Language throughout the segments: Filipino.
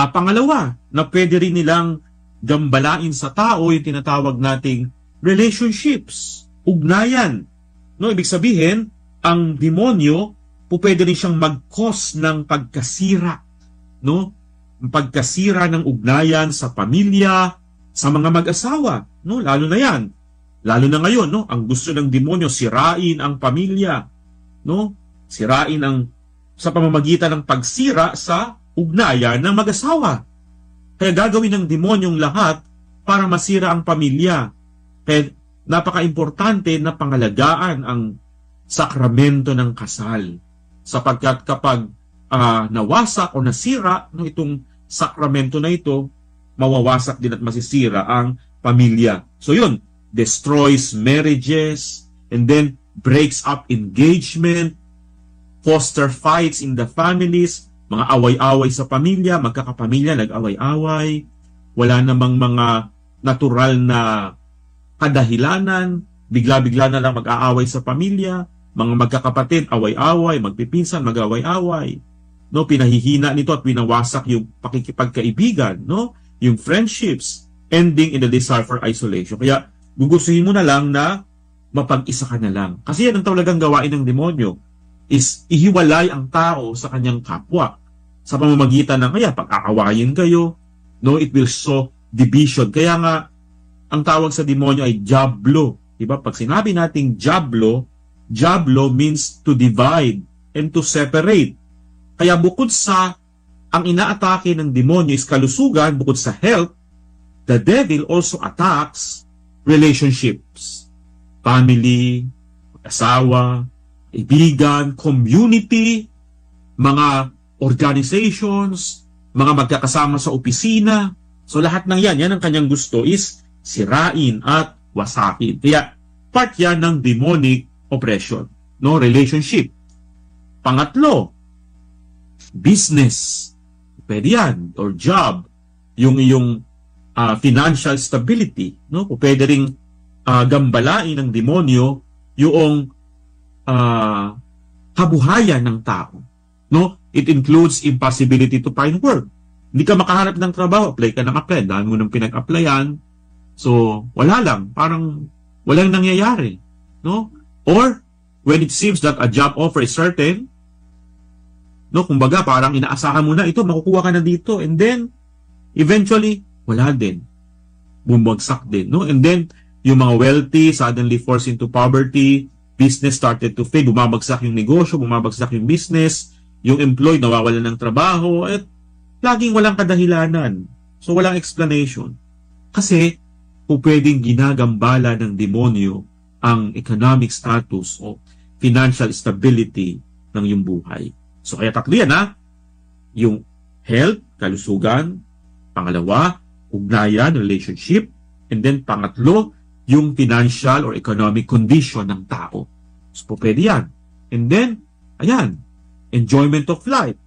Ah, pangalawa, na pwede rin nilang gambalain sa tao yung tinatawag nating relationships, ugnayan. No, ibig sabihin, ang demonyo po pwede rin siyang mag-cause ng pagkasira, no? Pagkasira ng ugnayan sa pamilya, sa mga mag-asawa, no? Lalo na 'yan. Lalo na ngayon, no? Ang gusto ng demonyo sirain ang pamilya, no? Sirain ang sa pamamagitan ng pagsira sa ugnayan ng mag-asawa. Kaya gagawin ng demonyong lahat para masira ang pamilya. Kaya napaka-importante na pangalagaan ang sakramento ng kasal. Sapagkat kapag ah, nawasak o nasira no, itong sakramento na ito, mawawasak din at masisira ang pamilya. So yun, destroys marriages, and then breaks up engagement, foster fights in the families, mga away-away sa pamilya, magkakapamilya, nag-away-away, wala namang mga natural na kadahilanan, bigla-bigla na lang mag-aaway sa pamilya, mga magkakapatid, away-away, magpipinsan, mag-away-away. No, pinahihina nito at pinawasak yung pakikipagkaibigan, no? Yung friendships, ending in the desire for isolation. Kaya gugustuhin mo na lang na mapag-isa ka na lang. Kasi yan ang talagang gawain ng demonyo is ihiwalay ang tao sa kanyang kapwa sa pamamagitan ng kaya pag-aawayin kayo. No it will sow division. Kaya nga ang tawag sa demonyo ay diablo di ba pag sinabi nating diablo diablo means to divide and to separate. Kaya bukod sa ang inaatake ng demonyo is kalusugan bukod sa health the devil also attacks relationships. Family asawa ibigan, community, mga organizations, mga magkakasama sa opisina. So lahat ng yan, yan ang kanyang gusto is sirain at wasakin. Kaya part yan ng demonic oppression, no relationship. Pangatlo, business. Pwede yan, or job. Yung iyong ah, financial stability, no? O pwede ring ah, gambalain ng demonyo yung ah, kabuhayan ng tao. No? It includes impossibility to find work. Hindi ka makahanap ng trabaho, apply ka ng apply, dami mo nang pinag-applyan. So, wala lang, parang walang nangyayari. No? Or, when it seems that a job offer is certain, no, kumbaga, parang inaasahan mo na, ito, makukuha ka na dito. And then, eventually, wala din. Bumagsak din. No? And then, yung mga wealthy suddenly forced into poverty, business started to fail, bumabagsak yung negosyo, bumabagsak yung business, yung employee nawawalan ng trabaho, at laging walang kadahilanan. So walang explanation. Kasi kung pwedeng ginagambala ng demonyo ang economic status o financial stability ng iyong buhay. So kaya tatlo yan ha. Yung health, kalusugan, pangalawa, ugnayan, relationship, and then pangatlo, yung financial or economic condition ng tao. So, po pwede yan. And then, ayan, enjoyment of life.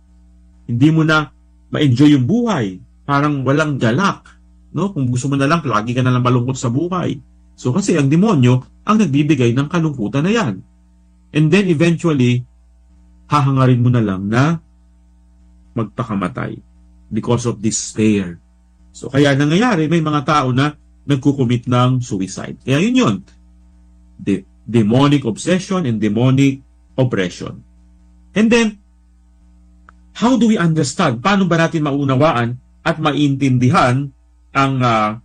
Hindi mo na ma-enjoy yung buhay. Parang walang galak. No? Kung gusto mo na lang, lagi ka na lang malungkot sa buhay. So, kasi ang demonyo ang nagbibigay ng kalungkutan na yan. And then, eventually, hahangarin mo na lang na magpakamatay because of despair. So, kaya nangyayari, may mga tao na nagkukumit ng suicide. Kaya yun yun. De- demonic obsession and demonic oppression. And then, how do we understand? Paano ba natin maunawaan at maintindihan ang uh,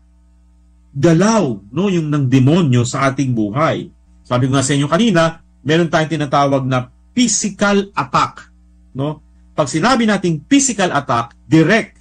galaw, no, yung ng demonyo sa ating buhay? Sabi ko nga sa inyo kanina, meron tayong tinatawag na physical attack, no? Pag sinabi nating physical attack, direct,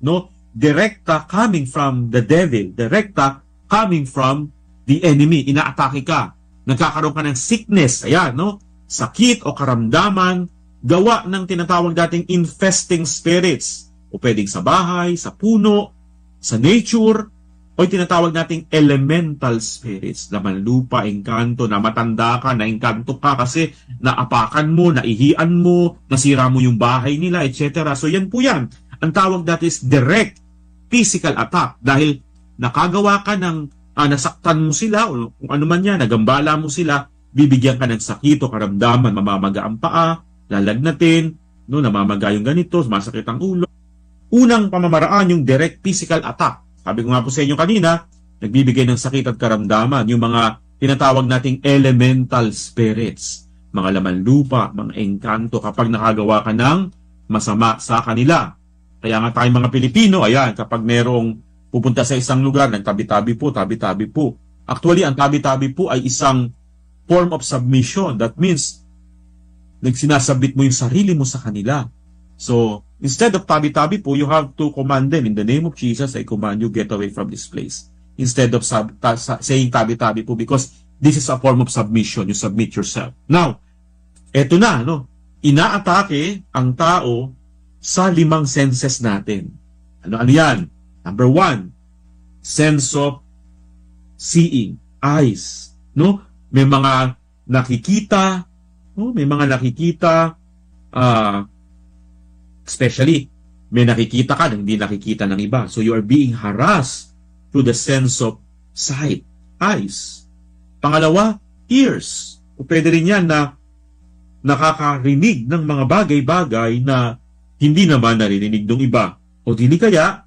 no? Direkta coming from the devil, direkta coming from the enemy. Inaatake ka. Nagkakaroon ka ng sickness, ayan, no? Sakit o karamdaman, gawa ng tinatawag dating infesting spirits. O pwedeng sa bahay, sa puno, sa nature, o tinatawag nating elemental spirits, laman lupa, engkanto, na matanda ka, na engkanto ka kasi naapakan mo, naihian mo, nasira mo yung bahay nila, etc. So yan po yan. Ang tawag dati is direct physical attack dahil nakagawa ka ng ah, nasaktan mo sila o kung ano man yan, nagambala mo sila, bibigyan ka ng sakit o karamdaman, mamamaga ang paa, lalagnatin, no, namamaga yung ganito, masakit ang ulo. unang pamamaraan yung direct physical attack. Sabi ko nga po sa inyo kanina, nagbibigay ng sakit at karamdaman, yung mga tinatawag nating elemental spirits, mga laman lupa, mga engkanto kapag nakagawa ka ng masama sa kanila. Kaya nga tayong mga Pilipino, ayan, kapag merong pupunta sa isang lugar, nagtabi-tabi po, tabi-tabi po. Actually, ang tabi-tabi po ay isang form of submission. That means, nagsinasabit mo yung sarili mo sa kanila. So, instead of tabi-tabi po, you have to command them, in the name of Jesus, I command you, get away from this place. Instead of sub, ta, sa- saying tabi-tabi po, because this is a form of submission. You submit yourself. Now, eto na, no? Inaatake ang tao sa limang senses natin. Ano, ano yan? Number one, sense of seeing, eyes. No? May mga nakikita, no? may mga nakikita, ah, especially, may nakikita ka na hindi nakikita ng iba. So you are being harassed through the sense of sight, eyes. Pangalawa, ears. O pwede rin yan na nakakarinig ng mga bagay-bagay na hindi naman naririnig ng iba. O dili kaya,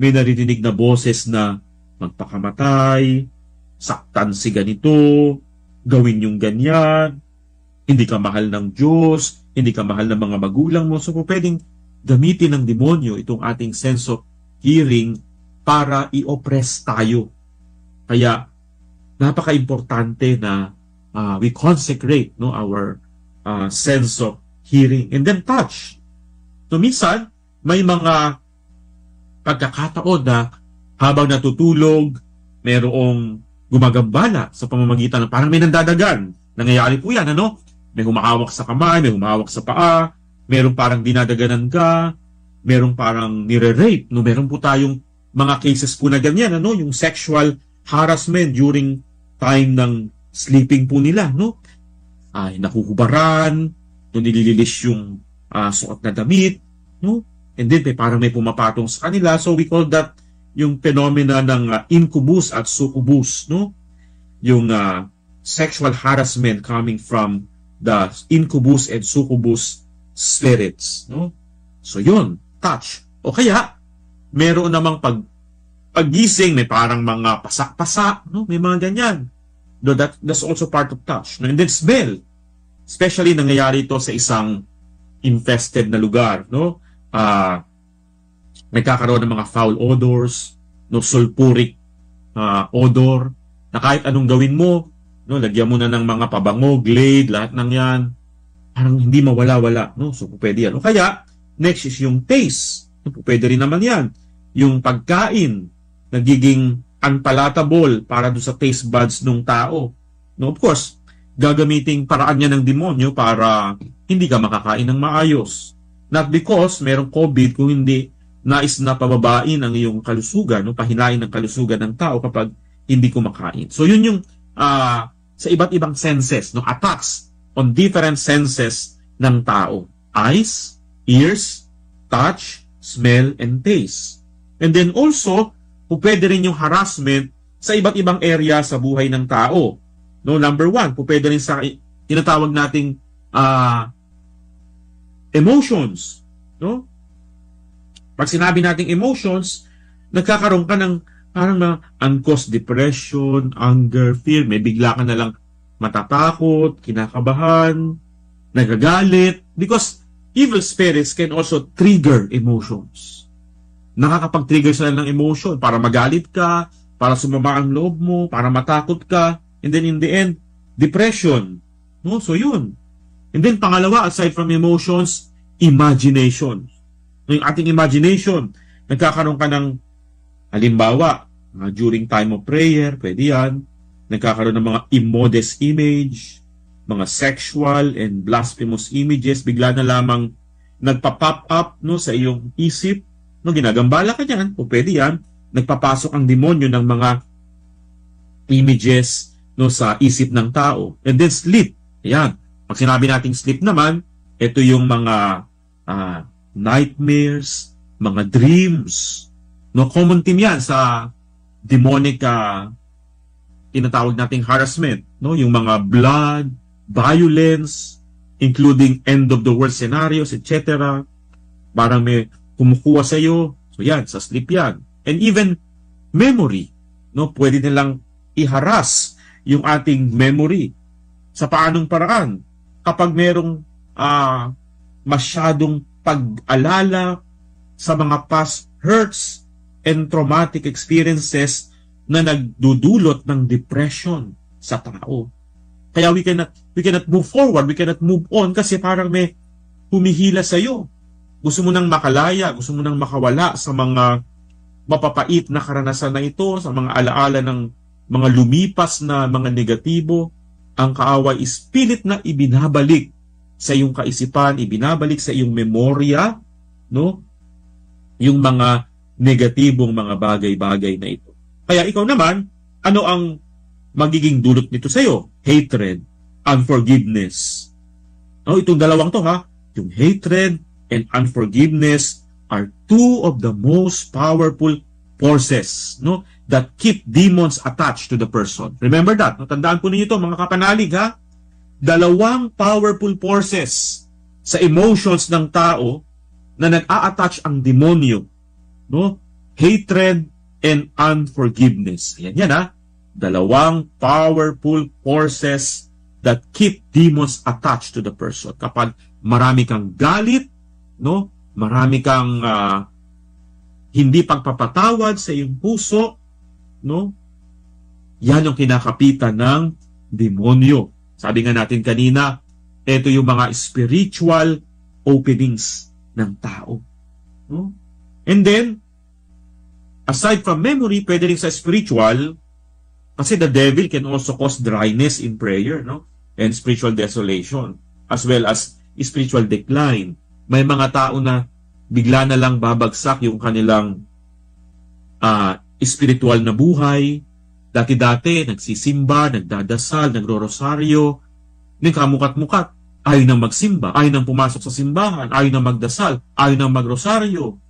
may naririnig na boses na magpakamatay, saktan si ganito, gawin yung ganyan, hindi ka mahal ng Diyos, hindi ka mahal ng mga magulang mo. So, pwedeng gamitin ng demonyo itong ating sense of hearing para i-oppress tayo. Kaya, napaka-importante na ah, we consecrate no, our ah, sense of hearing. And then touch. So, minsan, may mga pagkakataon na habang natutulog, merong gumagambala sa pamamagitan ng parang may nandadagan. Nangyayari po yan, ano? May humahawak sa kamay, may humahawak sa paa, merong parang dinadaganan ka, merong parang nire-rape, no? Meron po tayong mga cases po na ganyan, ano? Yung sexual harassment during time ng sleeping po nila, no? Ay, nakuhubaran, no, nilililis yung ah, suot na damit, no? And then, may parang may pumapatong sa kanila. So, we call that yung phenomena ng ah, incubus at succubus, no? Yung ah, sexual harassment coming from the incubus and succubus spirits, no? So, yun, touch. O kaya, meron namang pag paggising, may parang mga pasak-pasak, no? May mga ganyan. No, that, that's also part of touch. No? And then smell. Especially nangyayari ito sa isang infested na lugar, no? Ah, nagkakaroon ng mga foul odors, no sulfuric ah, odor, na kahit anong gawin mo, no, lagyan mo na ng mga pabango, glade, lahat ng 'yan, parang hindi mawala-wala, no? So pwede 'yan. O kaya, next is yung taste. Pwede rin naman 'yan. Yung pagkain nagiging unpalatable para do sa taste buds ng tao. No, of course, gagamiting paraan niya ng demonyo para hindi ka makakain ng maayos. Not because merong COVID, kung hindi nais na pababain ang iyong kalusugan, no, pahinain ng kalusugan ng tao kapag hindi kumakain. So yun yung ah, sa iba't ibang senses, no, attacks on different senses ng tao. Eyes, ears, touch, smell, and taste. And then also, po pwede rin yung harassment sa iba't ibang area sa buhay ng tao. No, number one, po pwede rin sa tinatawag nating ah, emotions. No? Pag sinabi nating emotions, nagkakaroon ka ng parang na uncaused depression, anger, fear, may bigla ka na lang matatakot, kinakabahan, nagagalit, because evil spirits can also trigger emotions. Nakakapag-trigger sila ng emotion para magalit ka, para sumama ang loob mo, para matakot ka, and then in the end, depression. No? So yun. And then pangalawa, aside from emotions, imagination. Yung ating imagination, nagkakaroon ka ng halimbawa, mga during time of prayer, pwede yan. Nagkakaroon ng mga immodest image, mga sexual and blasphemous images, bigla na lamang nagpa-pop up no, sa iyong isip. No, ginagambala ka dyan, o pwede yan. Nagpapasok ang demonyo ng mga images no, sa isip ng tao. And then sleep. Ayan. Pag sinabi nating sleep naman, ito yung mga ah, nightmares, mga dreams. No, common theme yan sa demonic ah, tinatawag nating harassment. No, yung mga blood, violence, including end of the world scenarios, etc. Parang may kumukuha sa iyo. So yan, sa sleep yan. And even memory, no? Pwede nilang iharas yung ating memory. Sa paanong paraan? Kapag merong ah, masyadong pag-alala sa mga past hurts and traumatic experiences na nagdudulot ng depression sa tao. Kaya we cannot we cannot move forward, we cannot move on kasi parang may humihila sa iyo. Gusto mo nang makalaya, gusto mo nang makawala sa mga mapapait na karanasan na ito, sa mga alaala ng mga lumipas na mga negatibo. Ang kaaway is pilit na ibinabalik sa iyong kaisipan, ibinabalik sa iyong memorya, no? Yung mga negatibong mga bagay-bagay na ito. Kaya ikaw naman, ano ang magiging dulot nito sa iyo? Hatred, unforgiveness. No, itong dalawang to ha, yung hatred and unforgiveness are two of the most powerful forces, no, that keep demons attached to the person. Remember that. No? Tandaan po ninyo ito, mga kapanalig ha. Dalawang powerful forces sa emotions ng tao na nag-a-attach ang demonyo, no? Hatred and unforgiveness. Ayan yan ha. Dalawang powerful forces that keep demons attached to the person. Kapag marami kang galit, no? Marami kang ah, hindi pagpapatawad sa iyong puso, no? Yan yung kinakapitan ng demonyo. Sabi nga natin kanina, ito yung mga spiritual openings ng tao. No? And then, aside from memory, pwede rin sa spiritual, kasi the devil can also cause dryness in prayer, no? And spiritual desolation, as well as spiritual decline. May mga tao na bigla na lang babagsak yung kanilang ah spiritual na buhay. Dati-dati, nagsisimba, nagdadasal, nagro-rosaryo, nagkamukat-mukat. Ayaw nang magsimba, ayaw nang pumasok sa simbahan, ayaw nang magdasal, ayaw nang magrosaryo.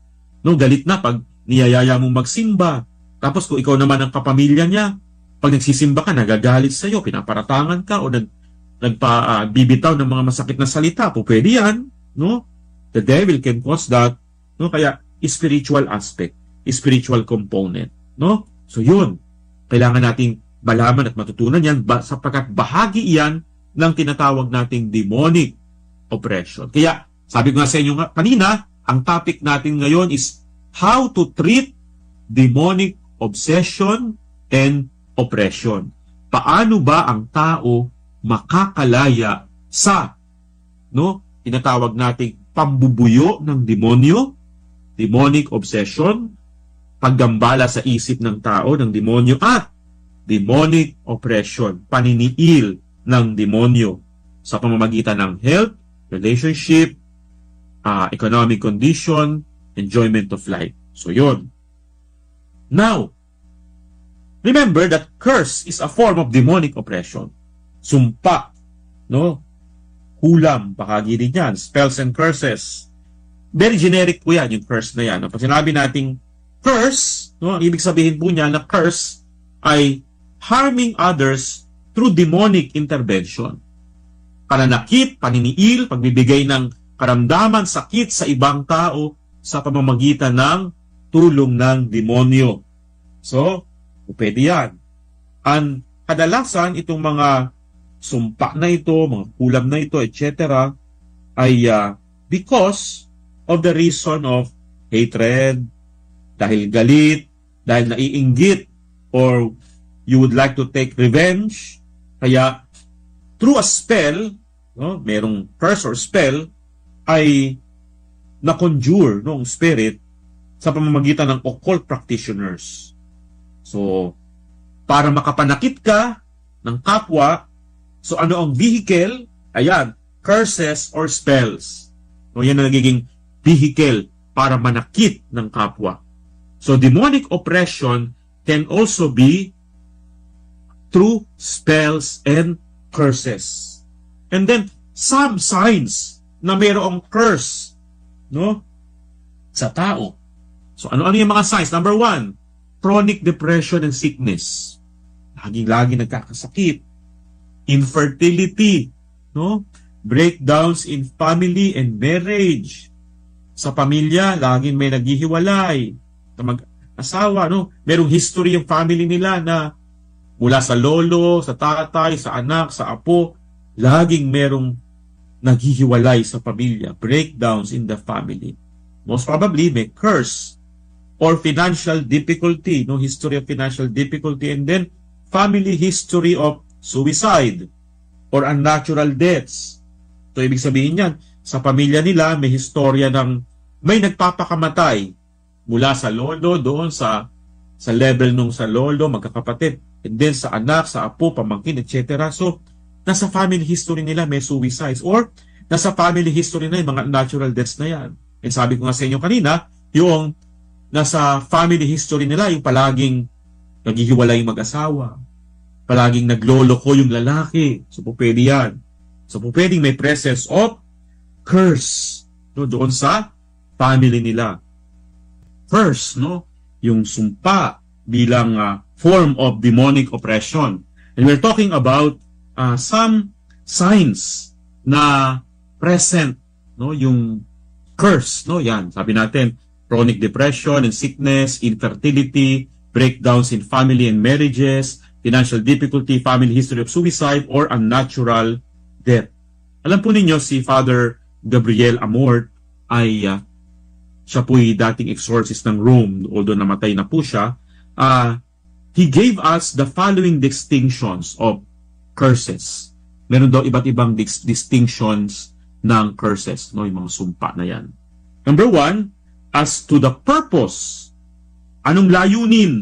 No, galit na pag niyayaya mong magsimba. Tapos kung ikaw naman ang kapamilya niya, pag nagsisimba ka, nagagalit sa iyo, pinaparatangan ka o nag nagpa-bibitaw ng mga masakit na salita, po pwede yan, no? The devil can cause that, no? Kaya spiritual aspect, spiritual component, no? So yun, kailangan nating malaman at matutunan yan ba, sapagkat bahagi yan ng tinatawag nating demonic oppression. Kaya, sabi ko nga sa inyo kanina, ang topic natin ngayon is how to treat demonic obsession and oppression. Paano ba ang tao makakalaya sa no tinatawag nating pambubuyo ng demonyo, demonic obsession, paggambala sa isip ng tao ng demonyo at demonic oppression, paniniil ng demonyo sa pamamagitan ng health, relationship, ah, economic condition, enjoyment of life. So yun. Now, remember that curse is a form of demonic oppression. Sumpa, no? Hulam, bahagi din yan. Spells and curses. Very generic po yan, yung curse na yan. Pag sinabi nating curse, no, ibig sabihin po niya na curse ay harming others through demonic intervention. Pananakit, paniniil, pagbibigay ng karamdaman, sakit sa ibang tao sa pamamagitan ng tulong ng demonyo. So, pwede yan. Ang kadalasan, itong mga sumpa na ito, mga kulam na ito, etc., ay ah, because of the reason of hatred, dahil galit, dahil naiinggit, or you would like to take revenge, kaya through a spell, no, merong curse or spell, ay na-conjure ng spirit sa pamamagitan ng occult practitioners. So, para makapanakit ka ng kapwa, so ano ang vehicle? Ayan, curses or spells. No, yan ang nagiging vehicle para manakit ng kapwa. So, demonic oppression can also be through spells and curses. And then, some signs na mayroong curse no? sa tao. So, ano-ano yung mga signs? Number one, chronic depression and sickness. Laging-lagi nagkakasakit. Infertility, no? Breakdowns in family and marriage. sa pamilya, laging may naghihiwalay na mag-asawa, no? Merong history yung family nila na mula sa lolo, sa tatay, sa anak, sa apo, laging merong naghihiwalay sa pamilya, breakdowns in the family. Most probably may curse or financial difficulty, no history of financial difficulty and then family history of suicide or unnatural deaths. So ibig sabihin yan, sa pamilya nila may historya ng may nagpapakamatay mula sa lolo doon sa sa level nung sa lolo, magkakapatid, and then sa anak, sa apo, pamangkin, etc. So, nasa family history nila may suicides or nasa family history na yung mga natural deaths na yan. And sabi ko nga sa inyo kanina, yung nasa family history nila, yung palaging naghihiwalay yung mag-asawa, palaging nagloloko yung lalaki. So, po pwede yan. So, po pwedeng may presence of curse no, doon sa family nila. First, no, yung sumpa bilang ah, form of demonic oppression. And we're talking about ah, some signs na present, no, yung curse, no, yan. Sabi natin, chronic depression and sickness, infertility, breakdowns in family and marriages, financial difficulty, family history of suicide, or unnatural death. Alam po ninyo, si Father Gabriel Amort ay ah, siya po'y dating exorcist ng Rome, although namatay na po siya, ah, he gave us the following distinctions of curses. Meron daw iba't ibang dis- distinctions ng curses, no, yung mga sumpa na yan. Number one, as to the purpose, anong layunin